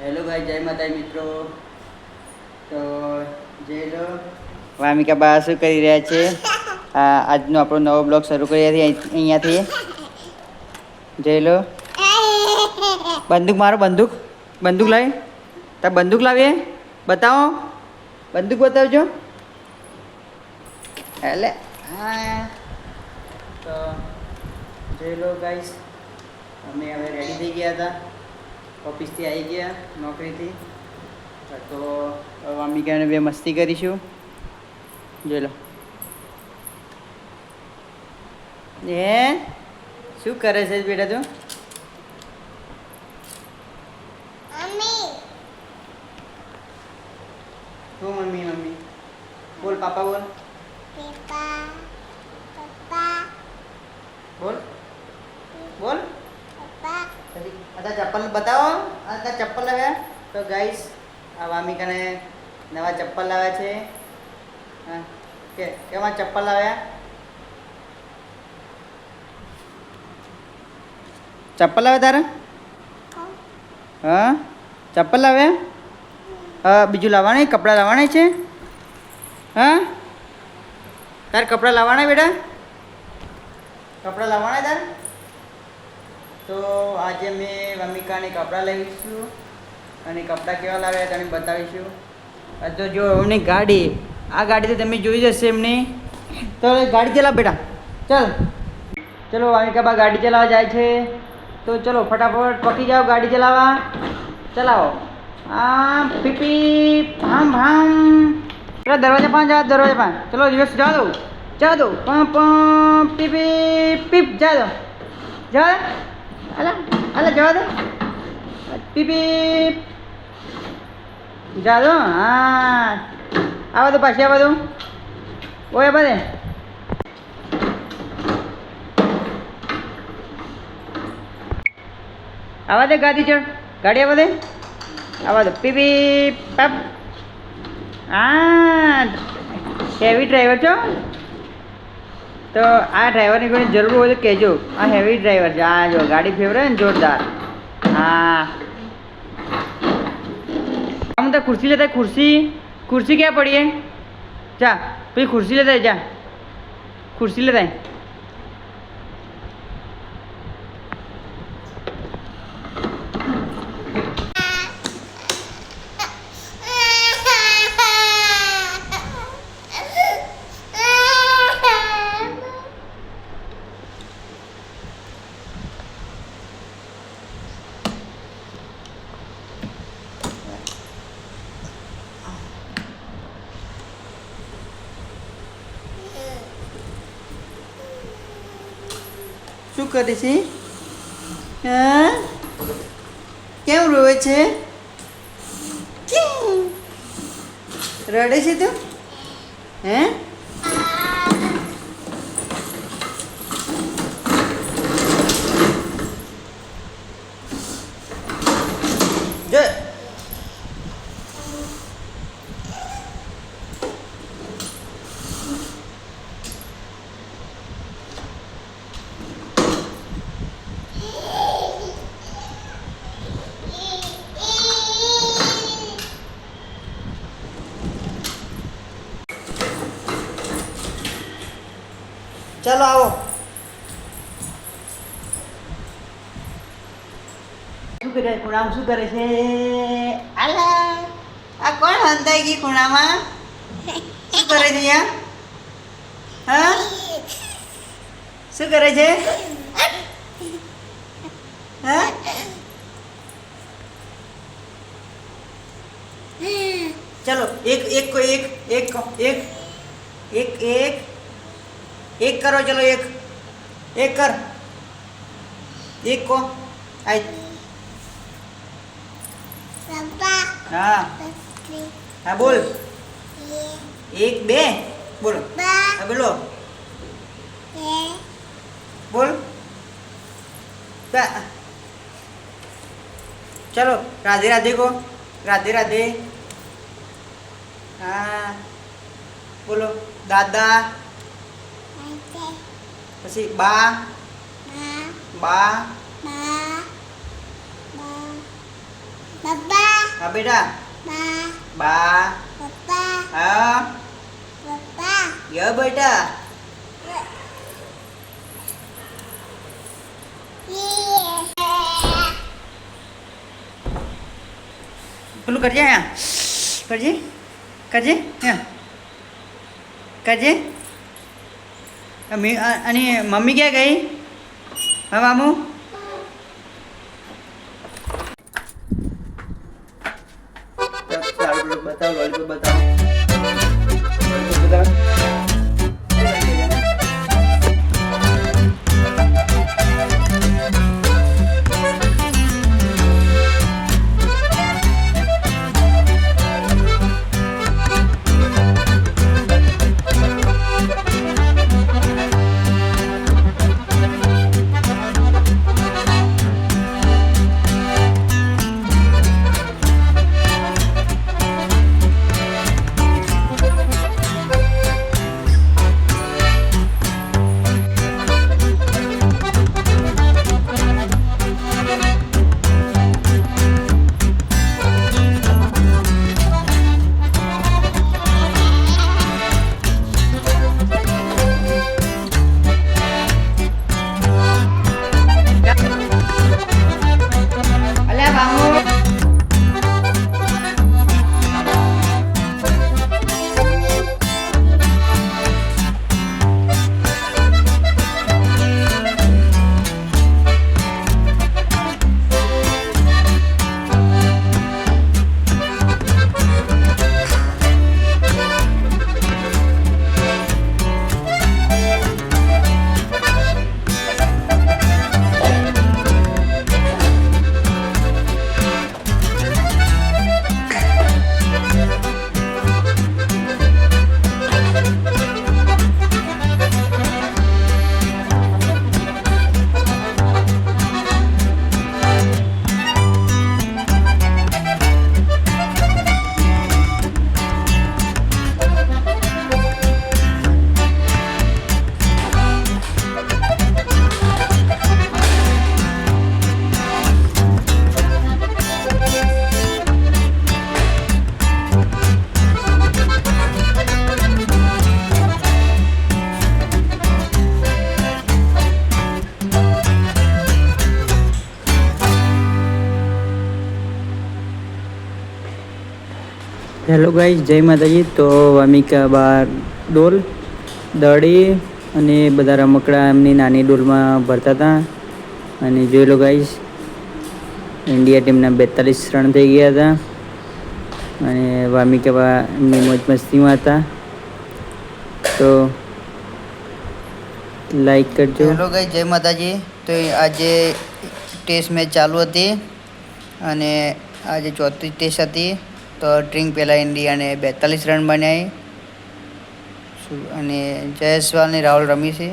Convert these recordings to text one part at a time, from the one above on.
Hello ભાઈ જય માતાજી મિત્રો. તો જય લો વામિકા બા શું કરી રહ્યા છે? આજનો આપણો નવો બ્લોગ શરૂ કરીએ છીએ અહીંયાથી. જય લો બંદૂક મારો, બંદૂક. બંદૂક લાવી. તાર બંદૂક લાવીએ. બતાવો. બંદૂક બતાવજો. એટલે, હા. તો જય લો ગાઈસ અમે હવે રેડી થઈ ગયા હતા. ઓફિસથી આવી ગયા નોકરીથી. તો હવે અંબિકાને બે મસ્તી કરીશું. જોઈ લો. એ શું કરે છે બેટા તું? શું મમ્મી મમ્મી? બોલ પાપા બોલ બોલ પછી અત્યારે ચપ્પલ બતાવો. અત્યારે ચપ્પલ લાવ્યા તો ગાઈસ આ વામિકાને નવા ચપ્પલ લાવ્યા છે. કે કેવા ચપ્પલ લાવ્યા ચપ્પલ લાવ્યા તારે? હા? ચપ્પલ લાવ્યા બીજું લાવવાના કપડાં લાવવાના છે? હા? તારે કપડાં લાવવાના બેટા? કપડાં લાવવાના તારે? તો આજે મેં વમિકાને કપડાં લઈશું અને કપડાં કેવા લાવ્યા તમે બતાવીશું. આ તો જો એમની ગાડી, આ ગાડી તમે જોઈ જશે એમની. તો ગાડી ચલાવ બેટા, ચાલ. ચલો વામિકા બા ગાડી ચલાવવા જાય છે. તો ચલો ફટાફટ પકી જાઓ ગાડી ચલાવવા. ચલાવો. આમ, પીપી ભામ ભામ. ચલો દરવાજા પાંચ જાઓ, દરવાજા પાંચ ચલો દિવસ જા દો. જા દો. પમ પમ, પીપી, પીપ જા દો. જા અલા અલા જવા દો. પીપી જા દો, હા. આવા દો પાછી, આવા દો. ઓય બધે આવા દે ગાડી ચડ. ગાડી આવા દે. આવા દો. પીપી પપ. હા હેવી ડ્રાઈવર છો? તો આ ડ્રાઈવરની કોઈ જરૂર હોય તો કહેજો. આ હેવી ડ્રાઈવર છે. આ જો ગાડી ફેવરે ને જોરદાર. હા. આમ તો ખુરશી લેતા ખુરશી. ખુરશી ક્યાં પડીએ જા પછી ખુરશી લેતા જા. ખુરશી લેતા શું કરે છે? હા? કેમ રોવે છે? રડે છે તું? હે? ચાલો આવો. શું કરે? ખૂણામાં શું કરે છે? આલા, આ કોણ હંતાઈ ગઈ ખૂણામાં? શું કરે છે અહીંયા? હા? શું કરે છે? હા? ચલો, એક એક એક એક એક એક એક. એક કરો ચલો એક એક કર એક કો આય હા હા બોલ એક બે બોલો હા બોલો બોલ બા- ચલો રાધે રાધે કો રાધે રાધે હા બોલો દાદા પછી બા. બા. બા હા, બેટા. બા. હા. ય, બેટા. પેલું કરજે હા કરજે. કરજે. હા કરજે. અને મમ્મી ક્યાં ગઈ? હા મામુ હેલો ગાઈઝ જય માતાજી. તો વામિકા બાર ડોલ દડી અને બધા રમકડા એમની નાની ડોલમાં ભરતા હતા. અને જોઈ લો ગાઈઝ ઇન્ડિયા ટીમના બેતાલીસ રન થઈ ગયા હતા. અને વામિકા બા એમની મોજ મસ્તીમાં હતા. તો લાઈક કરજો. હેલો ગાઈઝ જય માતાજી. તો આજે ટેસ્ટ મેચ ચાલુ હતી. અને આજે ચોથી ટેસ્ટ હતી. તો ડ્રિંક પહેલાં ઇન્ડિયાને બેતાલીસ રન બનાવી. અને જયસ્વાલ અને રાહુલ રમી છે.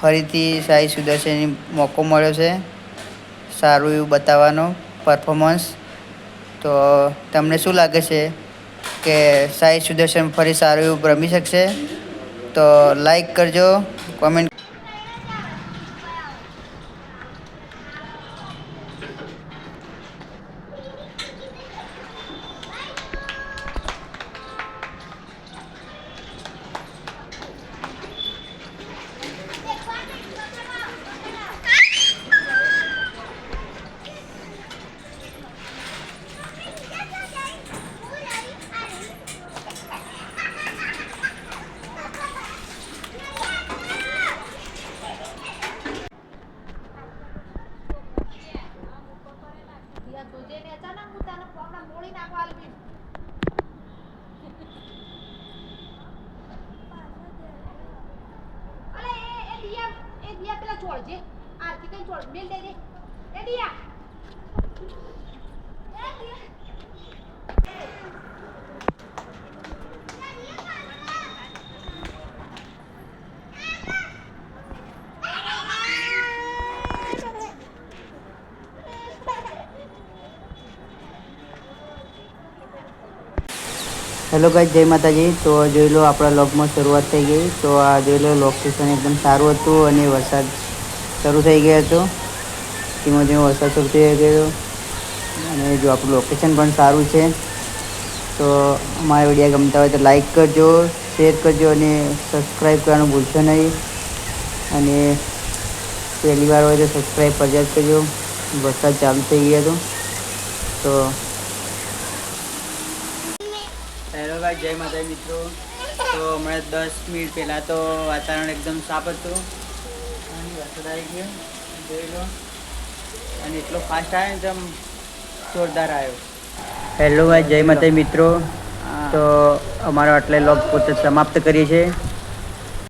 ફરીથી સાઈ સુદર્શનની મોકો મળ્યો છે. સારું એવું બતાવવાનો પરફોર્મન્સ તો તમને શું લાગે છે કે સાઈ સુદર્શન ફરી સારું એવું રમી શકશે? તો લાઈક કરજો કોમેન્ટ યા જોજે ને અચાનક હું તને ફોનમાં મોડી નાખવા આલવી અલે એ એ દિયા એ છોડજે આરતી કઈ છોડ. મેલ દે દે. એ દિયા. એ દિયા. હેલો ગાઈઝ જય માતાજી. તો જોઈ લો, આપણા લોગમાં શરૂઆત થઈ ગઈ. તો આ જોઈ લો લોકેશન એકદમ સારું હતું અને વરસાદ શરૂ થઈ ગયો હતો ધીમો ધીમો વરસાદ શરૂ થઈ ગયો. અને જો આપણું લોકેશન પણ સારું છે, તો અમારા વીડિયો ગમતા હોય તો લાઈક કરજો શેર કરજો અને સબસ્ક્રાઈબ કરવાનું ભૂલશો નહીં. અને પહેલી વાર હોય તો સબસ્ક્રાઈબ ફરજિયાત કરજો. વરસાદ ચાલુ થઈ ગયો હતો તો હેલો ભાઈ જય માતા મિત્રો. તો હમણાં દસ મિનિટ પહેલાં તો વાતાવરણ એકદમ સાફ હતું. અને ગયો જોઈ લો. અને એટલો ફાસ્ટ આવ્યો ને જોરદાર આવ્યો હેલો ભાઈ જય માતા મિત્રો. તો અમારો આટલે લોગ પોતે સમાપ્ત કરીએ છીએ.